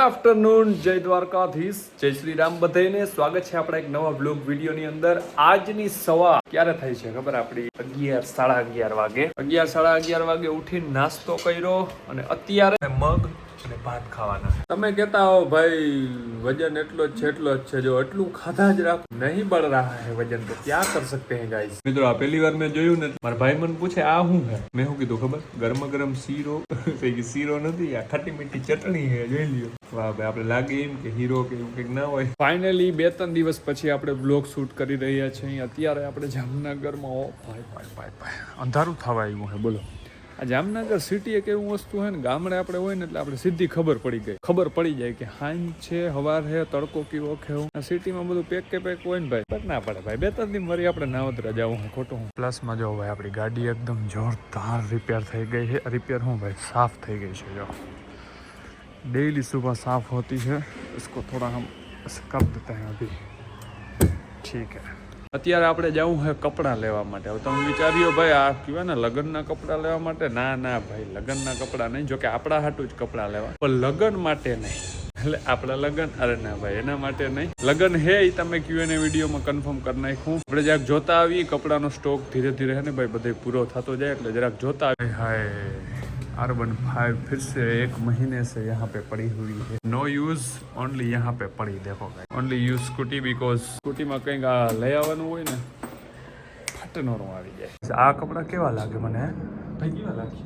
Afternoon, જય દ્વારકાધીશ, જય શ્રી રામ બધાને સ્વાગત છે આપણા એક નવા બ્લોગ વિડીયોની અંદર. આજની સવા ક્યારે થઈ છે ખબર આપણી? અગિયાર, સાડા અગિયાર વાગે. અગિયાર, સાડા અગિયાર વાગે ઉઠીને નાસ્તો કર્યો અને અત્યારે મગ ભાત ખાવાના. તમે કહેતા હો ભાઈ વજન એટલો જ છે એટલો જ છે. જો એટલું ખાધા જ રાખ. નહીં બળ રહા હે વજન તો. ક્યાં કર સકતે હે ગાઈસ? મિત્રો આ પહેલી વાર મેં જોયું ને મારા ભાઈ મને પૂછે આ શું હે? મેં શું કીધું ખબર? ગરમ ગરમ શીરો શીરો નથી આ ખાટી મીઠી ચટણી હે જોઈ લ્યો. વાહ ભાઈ આપણે લાગે એમ કે હીરો કે એવું કંઈક ના હોય. ફાઇનલી બે ત્રણ દિવસ પછી આપણે બ્લોગ શૂટ કરી રહ્યા છીએ. અત્યારે આપણે જામનગરમાં. ભાઈ ભાઈ ભાઈ ભાઈ. અંધારું થવા આવ્યું છે બોલો. આ જામનગર સિટી એક એવું વસ્તુ હોય ને ગામડે આપણે હોય ને એટલે આપણે સીધી ખબર પડી ગઈ ખબર પડી જાય કે હાંજ છે હવાર છે તડકો કેવો કેવો આ સિટીમાં બધું પેક કે પેક હોય ને ભાઈ પણ ના પડે ભાઈ બે ત્રણ દિન વરી આપણે નાવતરા જવું હું ખોટું હું પ્લસમાં જો ભાઈ આપણી ગાડી એકદમ જોરદાર રિપેર થઈ ગઈ છે રિપેર હું ભાઈ સાફ થઈ ગઈ છે જો डेली सुबह साफ होती है इसको थोड़ा हम कर देते हैं अभी ठीक है અત્યારે આપણે જવું છે કપડાં લેવા માટે. હવે તમે વિચાર્યો, ભાઈ, આ કહેવાય ને, લગ્નના કપડાં લેવા માટે. ના ના, ભાઈ, લગ્નના કપડાં નહીં. જોકે આપણા હાટું જ કપડાં લેવા. પણ લગ્ન માટે નહીં. એટલે આપણા લગ્ન, અરે ના, ભાઈ, એના માટે નહીં. લગ્ન હે એ તમે ક્યુ એને વિડીયોમાં કન્ફર્મ કરી નાખું આપણે જરાક જોતા આવીએ, કપડાનો સ્ટોક ધીરે ધીરે હે ને, ભાઈ, બધે પૂરો થતો જાય એટલે જરાક જોતા આવી હાય. अर्बन फाइव फिर से एक महीने से यहाँ पे पड़ी हुई है नो यूज ओनली यहाँ पे पड़ी देखो ओनली यूज स्कूटी बिकॉज સ્કૂટીમાં કંઈક આ લઈ આવવાનું હોય ને ફટનોરું આવી જાય આ કપડાં કેવા લાગે મને હે? ભાઈ કેવા લાગે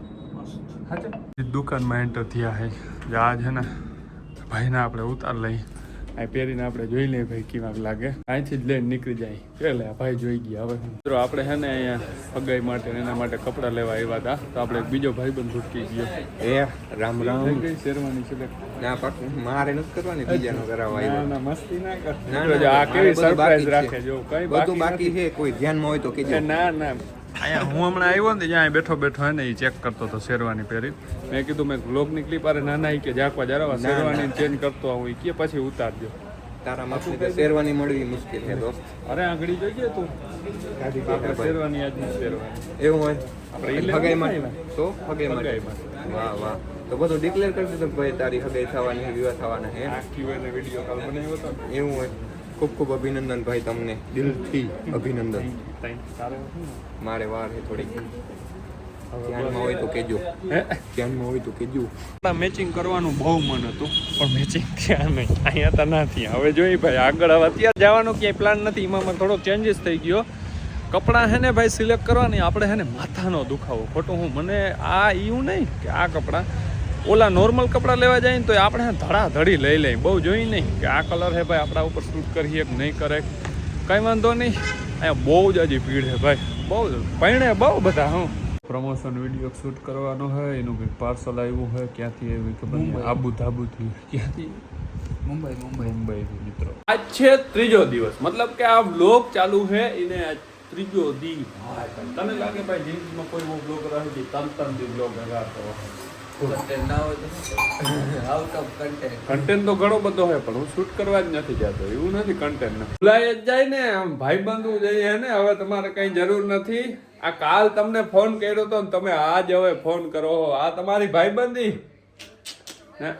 હાચે દુકાનમાં એન્ટર થયા હે જે આજ હે ને ભાઈને આપણે ઉતાર લઈ આ પહેરીને આપણે જોઈ લઈએ ભાઈ કેવાક લાગે. અહીંથી જ લઈને નીકળી જાય. આ ભાઈ જોઈ ગયા હવે. મિત્રો આપણે છે ને અહીંયા પગાઈ માટે એના માટે કપડાં લેવા આવ્યા હતા. તો આપણે બીજો ભાઈ બંધ છૂટકી ગયો. એ રામ રામ. કઈ શેરવાની છે ના પાકું મારે નથી કરવાની બીજાનો કરાવવા ના ના મસ્તી ના કર. ના, જો આ કેવી સરપ્રાઈઝ રાખે જો કઈ બધું બાકી છે કોઈ ધ્યાનમાં હોય તો. કીજો ના ના. અહીંયા હું હમણાં આવ્યો ને ત્યાં બેઠો બેઠો હે ને એ ચેક કરતો હતો શેરવાની પહેરી. મેં કીધું મેં બ્લોગની ક્લિપ અરે ના ના કે જાકવા જરાવા ના, શેરવાની ચેન્જ કરતો આવું એ કે પછી ઉતારજો. તારા તો શેરવાની મળવી મુશ્કેલ છે દોસ્ત. અરે આંગળી જોઈએ તું. આપણે શેરવાની શેરવાની. એવું હોય? આપણે નથી તો? હગાઈ માટે? વાહ વાહ. તો બધું ડિક્લેર કરી દીધું કે ભાઈ તારી હગાઈ થવાની વિવાહ થવાના છે. આખી હોય ને વીડિયો કોલ બનાવ્યો હતો એવું હોય. ખૂબ ખૂબ અભિનંદન ભાઈ તમને. દિલથી અભિનંદન? મારે વાર છે થોડીક. ધ્યાનમાં હોય તો કેજો હે? ધ્યાનમાં હોય તો કેજો મેચિંગ કરવાનું બહુ મન હતું. પણ મેચિંગ ક્યાં નહીં? અહીંયા તો નથી. હવે જોઈ ભાઈ આગળ હવે અત્યારે જવાનો ક્યાંય પ્લાન નથી. એમાં થોડો ચેન્જીસ થઈ ગયો. કપડાં હે ને ભાઈ સિલેક્ટ કરવાની. આપણે હે ને માથાનો દુખાવો ખોટું હું. મને આ એવું નહીં કે આ કપડાં. ઓલા નોર્મલ કપડાં લેવા જાય ને તો આપણે ધડાધડી લઈ લઈએ. બહુ જોઈ નહીં કે આ કલર હે ભાઈ આપણા ઉપર શૂટ કરીએ કે નહીં કરે. કંઈ વાંધો નહીં. અહીંયા બહુ જ હજી ભીડ છે ભાઈ. બહુ જ. પૈણે બહુ બધા હું. પ્રમોશન વીડિયો શૂટ કરવાનો હોય એનું કંઈક પાર્સલ આવ્યું હોય ક્યાંથી આવ્યું ખબર નહીં આબુ ધાબુથી ક્યાંથી? મુંબઈ મુંબઈ. મુંબઈ મિત્રો. આજ છે ત્રીજો દિવસ. મતલબ કે આ બ્લોગ ચાલુ છે એને આજ ત્રીજો દી. તને લાગે ભાઈ જિંદગીમાં કોઈ બ્લોગ રહે છે તમ તમ દી બ્લોગ લગાડતો કન્ટેન્ટ તો ઘણો બધો હોય, પણ હું શૂટ કરવા જ નથી જતો. એવું નથી કન્ટેન્ટ ભૂલાઈ જ જાય ને, આમ ભાઈ બંધુ જઈએ ને, હવે તમારે કઈ જરૂર નથી. આ કાલ તમને ફોન કર્યો તો તમે આજ હવે ફોન કરો આ તમારી ભાઈબંધી. હે?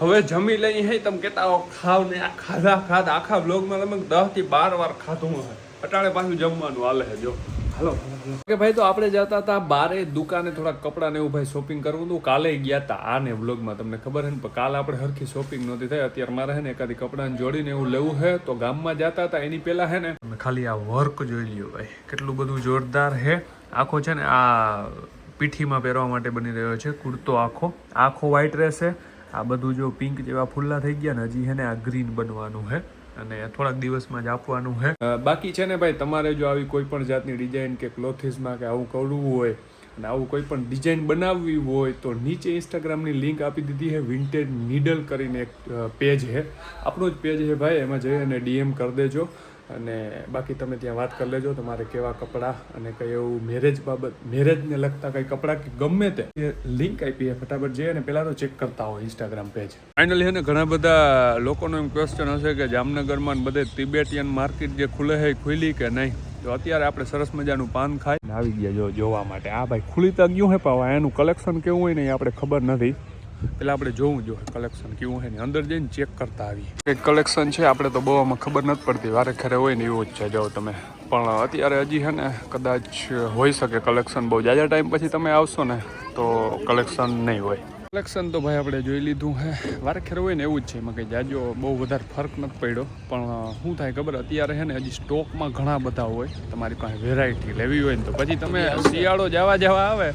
હવે જમી લઈ હે, તમે કેતા ખાવ ને આ ખાધા ખાધા. આખા બ્લોગમાં તમે દસથી બાર વાર ખાધું હોય. અટાણે પાછું જમવાનું હાલે જો. હાલો. કે ભાઈ તો આપણે જતા હતા બારે દુકાને થોડા કપડાં ને એવું ભાઈ શોપિંગ કરવું હતું. કાલે ગયા હતા આ ને વ્લોગમાં તમને ખબર છે ને? પણ કાલે આપણે હરખી શોપિંગ નહોતી થઈ. અત્યારે મારે હે ને એકાદી કપડાને જોડીને એવું લેવું છે તો ગામમાં જતા હતા એની પહેલા છે ને. ખાલી આ વર્ક જોઈ લ્યો ભાઈ. કેટલું બધું જોરદાર છે આખો છે ને આ પીઠીમાં પહેરવા માટે બની રહ્યો છે. કુર્તો આખો. આખો વ્હાઈટ રહેશે. આ બધું જો પિંક જેવા ફુલ્લા થઈ ગયા ને, હજી છે ને આ ગ્રીન બનવાનું છે અને થોડાક દિવસમાં જ આપવાનું છે બાકી છે ને ભાઈ, તમારે જો આવી કોઈ પણ જાતની ડિઝાઇન કે ક્લોથિસમાં કે આવું કરવું હોય અને આવું કોઈ પણ ડિઝાઇન બનાવવી હોય તો નીચે ઇન્સ્ટાગ્રામની લિંક આપી દીધી છે વિન્ટેજ નીડલ કરીને એક પેજ છે આપણું જ પેજ છે ભાઈ, એમાં જઈ અને ડીએમ કરી દેજો. અને બાકી તમે ત્યાં વાત કરી લેજો તમારે કેવા કપડાં અને કઈ એવું મેરેજ બાબત મેરેજને લગતા કઈ કપડાં કે ગમે તે લિંક આપી છે ફટાફટ જઈએ અને પહેલાં તો ચેક કરતા હોય ઇન્સ્ટાગ્રામ પેજ ફાઇનલી છે ને ઘણા બધા લોકોનો એમ ક્વેશ્ચન હશે કે જામનગરમાં ને બધે તિબેટિયન માર્કેટ જે ખુલે છે એ ખુલી કે નહીં? તો અત્યારે આપણે સરસ મજાનું પાન ખાઈ. આવી ગયા જો જોવા માટે. આ ભાઈ ખુલી તો ગયું હે પણ એનું કલેક્શન કેવું હોય ને એ આપણે ખબર નથી. પેલા આપણે જોવું જોઈએ કલેક્શન કેવું છે ને અંદર જઈને ચેક કરતા આવીએ. એક કલેક્શન છે આપણે તો બહુ આમાં ખબર નથી પડતી વારે ખરે હોય ને એવું જ છે જાઓ તમે. પણ અત્યારે હજી છે ને કદાચ હોઈ શકે કલેક્શન બહુ. જાજા ટાઈમ પછી તમે આવશો ને તો કલેક્શન નહીં હોય. કલેક્શન તો ભાઈ આપણે જોઈ લીધું હે. વારે ખેર હોય ને એવું જ છે એમાં કંઈ જાજો બહુ વધારે ફરક નથી પડ્યો. પણ શું થાય ખબર? અત્યારે છે ને હજી સ્ટોકમાં ઘણા બધા હોય. તમારી પાસે વેરાયટી લેવી હોય ને તો પછી તમે શિયાળો જવા જવા આવે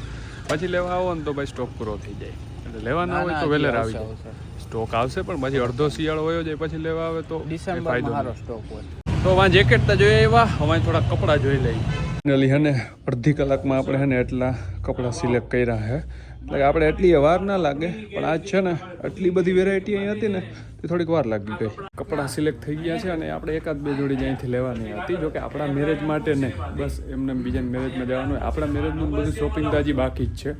પછી લેવા આવો ને તો ભાઈ સ્ટોક પૂરો થઈ જાય. લેવાના હોય તો વેલેર આવી જાય. સ્ટોક આવશે પણ પછી અડધો શિયાળો હોય જાય પછી લેવા આવે તો ફાયદો ડિસેમ્બર નહીં. સ્ટોક હોય. તો વાં જેકેટ તો જોઈએ એવા હવે થોડા કપડાં જોઈ લઈએ. ફાઇનલી હે ને અડધી કલાકમાં આપણે હે ને એટલા કપડાં સિલેક્ટ કર્યા છે એટલે આપણે એટલી વાર ના લાગે, પણ આજ છે ને આટલી બધી વેરાયટી અહીં હતી ને, તે થોડીક વાર લાગી ગઈ. કપડાં સિલેક્ટ થઈ ગયા છે અને આપણે એકાદ બે જોડી અહીંથી લેવાની હતી, જોકે આપણા મેરેજ માટે ને, બસ એમને બીજાને મેરેજમાં જવાનું આપણા મેરેજનું બધું શોપિંગ તો હજી બાકી જ છે.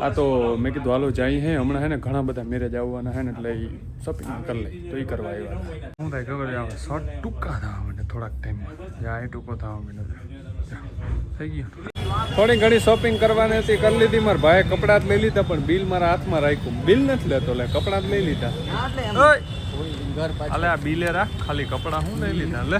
આ તો મેં કીધું, હાલો, જાય હે, હમણાં હે ને ઘણા બધા મેરેજ આવવાના હે ને, એટલે શોપિંગ કરી લઈ તો એ કરવા આવ્યા શું થાય ખબર છે શોર્ટ ટૂંકા થવા મને થોડાક ટાઈમમાં યા એ ટૂંકો થવા માંડે થઈ ગયું થોડી ઘણી શોપિંગ કરવાની હતી કરી લીધી. મારા ભાઈ કપડાં જ લઈ લીધા પણ બિલ મારા હાથમાં રાખ્યું. બિલ નથી લેતો લે કપડાં જ લઈ લીધા. અલે આ બિલે રાખ ખાલી કપડાં હું લઈ લીધા લે.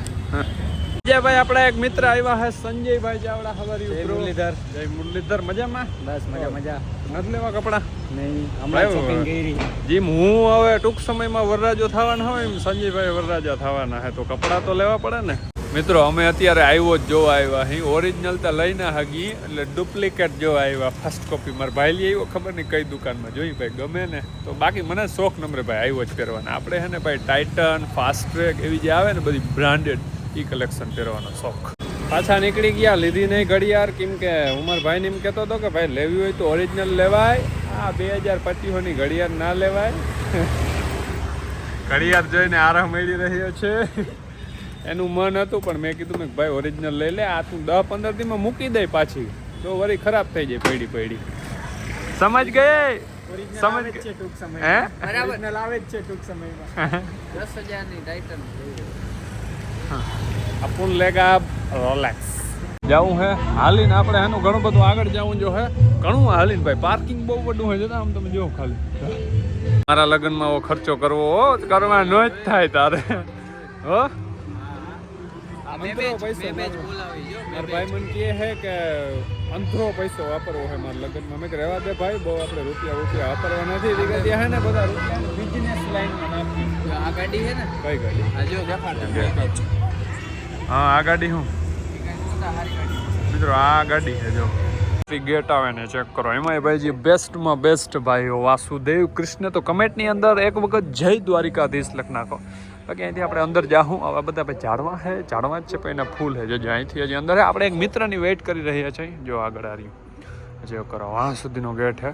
વિજયભાઈ આપણા એક મિત્ર આવ્યા હે સંજયભાઈ ચાવડા હવારી જય મુરલીધર. જય મુરલીધર મજામાં? બસ મજા મજા. નથી લેવા કપડા? નહીં હમણાં શોપિંગ કરી. જેમ હું હવે ટૂંક સમયમાં વરરાજો થવાના હોય એમ સંજયભાઈ વરરાજા થવાના હે તો કપડા તો લેવા પડે ને. મિત્રો, અમે અત્યારે આવ્યો જ જોવા આવ્યા અહીં ઓરિજિનલ તો લઈને હગી, એટલે ડુપ્લિકેટ જોવા આવ્યા ફર્સ્ટ કોપી મારા ભાઈ લઈ આવ્યો ખબર નહીં કઈ દુકાનમાં. જોઈ ભાઈ, ગમે ને. તો બાકી મને શોખ નંબરે ભાઈ આવ્યો જ પહેરવાના. આપણે હે ને ભાઈ ટાઇટન ફાસ્ટ ટ્રેક એવી જે આવે ને બધી બ્રાન્ડેડ એ કલેક્શન પહેરવાનો શોખ. પાછા નીકળી ગયા, લીધી નહીં ઘડિયાળ. કેમ કે ઉમરભાઈ ને એમ કહેતો હતો કે ભાઈ, લેવી હોય તો ઓરિજિનલ લેવાય. આ બે હજાર પચીસોની ઘડિયાળ ના લેવાય. ઘડિયાળ જોઈને આરામ મળી રહ્યો છે. એનું મન હતું પણ મેં કીધું મેં ભાઈ ઓરિજિનલ લઈ લે આ તું દસ પંદર દીમાં મૂકી દે પાછી. તો વળી ખરાબ થઈ જાય પૈડી પૈડી. સમજ ગયે સમજ છે ટૂંક સમય હે? બરાબર આવે જ છે ટૂંક સમયમાં. દસ હજારની ટાઇટન અપુન લેગા રોલેક્સ જવું હે? હાલીને આપણે એનું ઘણું બધું આગળ જવું જો હે? ઘણું હાલીને ભાઈ પાર્કિંગ બહુ બધું હોય છે આમ તમે જો ખાલી. મારા લગ્નમાં ઓ ખર્ચો કરવો હો કરવાનો જ થાય તારે. હો? અંતરો પૈસો મારા ભાઈ મને કહે છે કે અંતરો પૈસો વાપરવો છે મારા લગ્નમાં. મેં કે રહેવા દે ભાઈ બહુ આપણે રૂપિયા રૂપિયા વાપરવા નથી એ હે ને બધા રૂપિયા. બિઝનેસ લાઈનમાં નાખી આ ગાડી છે ને? કઈ ગાડી? આ જો દેખાડ હા આ ગાડી હું? મિત્રો આ ગાડી છે જો. ગેટ આવે ને ચેક કરો. એમાં ભાઈ જે બેસ્ટમાં બેસ્ટ ભાઈઓ વાસુદેવ. કૃષ્ણ તો કમેન્ટની અંદર એક વખત જય દ્વારિકાધીશ લખ નાખો બાકી અહીંથી આપણે અંદર જાહું. આવા બધા ભાઈ ઝાડવા છે ઝાડવા જ છે પણ એના ફૂલ છે જો અહીંથી હજી અંદર આપણે એક મિત્રની વેઇટ કરી રહ્યા છીએ. જો આગળ આ રહ્યું. જે કરો. વાહ સુધીનો ગેટ છે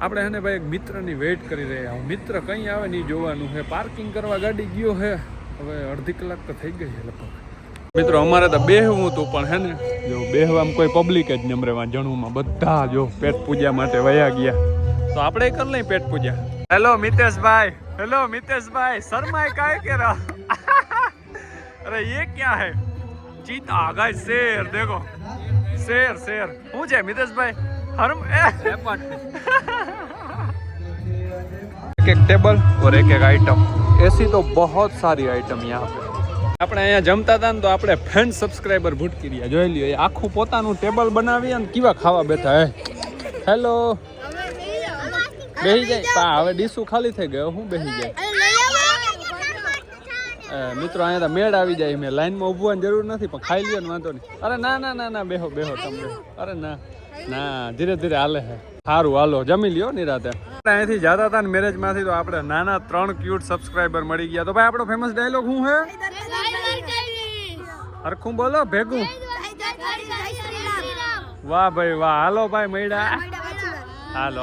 આપણે એને ભાઈ એક મિત્રની વેઇટ કરી રહ્યા મિત્ર કંઈ આવે નહીં જોવાનું છે પાર્કિંગ કરવા ગાડી ગયો છે હવે અડધી કલાક તો થઈ ગઈ છે લગભગ. મિત્રો, અમારે તો બેહવું હતું પણ હે ને, જો બેહવામાં કોઈ પબ્લિક જ નમરે વાં જણુમાં. બધા જો પેટ પૂજા માટે વયા ગયા. તો આપણે કરી લઈએ પેટ પૂજા. હેલો મિતેશભાઈ. હેલો મિતેશભાઈ શર્માએ કાય કે રહા અરે ये क्या है चीता गाइस शेर देखो शेर शेर શું છે મિતેશભાઈ હરમ एक एक टेबल और एक एक आइटम ऐसी तो बहुत सारी आइटम यहाँ पे આપણે અહીંયા જમતા હતા ને તો આપણે ફ્રેન્ડ સબસ્ક્રાઈબર ભૂટકી રહ્યા જોઈ લ્યો એ આખું પોતાનું ટેબલ બનાવી અને કેવા ખાવા બેઠા હે હેલો બેહી જાય. પા હવે ડીશું ખાલી થઈ ગયો. હું બેહી જાય મિત્રો અહીંયા તો મેળ આવી જાય મેં લાઈનમાં ઉભવાની જરૂર નથી પણ ખાઈ લ્યો ને વાંધો નહીં. અરે ના ના ના ના બેહો બેહો તમે. બેહો. અરે ના ના ધીરે ધીરે હાલે હે. સારું હાલો. જમી લ્યો નિરાતે. અહીંથી જતા હતા ને મેરેજમાંથી તો આપણે નાના ત્રણ ક્યુટ સબસ્ક્રાઈબર મળી ગયા. તો ભાઈ આપણો ફેમસ ડાયલોગ શું હે? હરખું બોલો ભેગું. વાહ ભાઈ વાહ. હાલો ભાઈ મળ્યા. હાલો.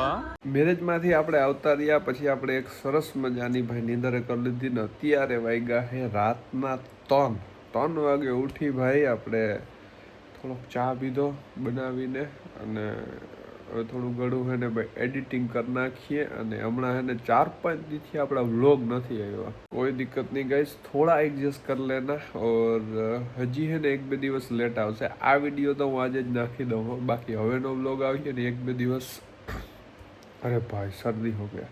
મેરેજમાંથી આપણે આવતા રહ્યા, પછી આપણે એક સરસ મજાની ભાઈ નીંદરે કરી લીધી ને અત્યારે વાગ્યા હે રાતના ત્રણ. ત્રણ વાગે ઉઠી ભાઈ આપણે થોડોક ચા પીધો, બનાવીને અને હવે થોડું ઘણું હે ને ભાઈ એડિટિંગ કરી નાખીએ અને હમણાં હે ને ચાર પાંચ દીથી આપણા વ્લોગ નથી આવ્યા. કોઈ દિક્કત નહીં ગઈશ થોડા એડજસ્ટ કરી લેના ઓર હજી હે ને એક બે દિવસ લેટ આવશે. આ વીડિયો તો હું આજે જ નાખી દઉં. બાકી હવેનો વ્લોગ આવીએ ને એક બે દિવસ અરે ભાઈ, શરદી હો ગયા.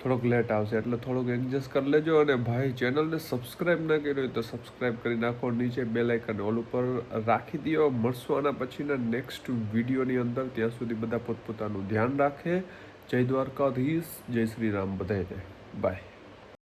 થોડોક લેટ આવશે, એટલે થોડુંક એડજસ્ટ કરી લેજો અને ભાઈ ચેનલને સબસ્ક્રાઇબ ના કરી હોય તો સબસ્ક્રાઇબ કરી નાખો, નીચે બે લાઇકન ઓલ ઉપર રાખી દો. મળશું આના પછીના નેક્સ્ટ વિડીયોની અંદર. ત્યાં સુધી બધા પોતપોતાનું ધ્યાન રાખે. જય દ્વારકાધીશ, જય શ્રી રામ બધાને બાય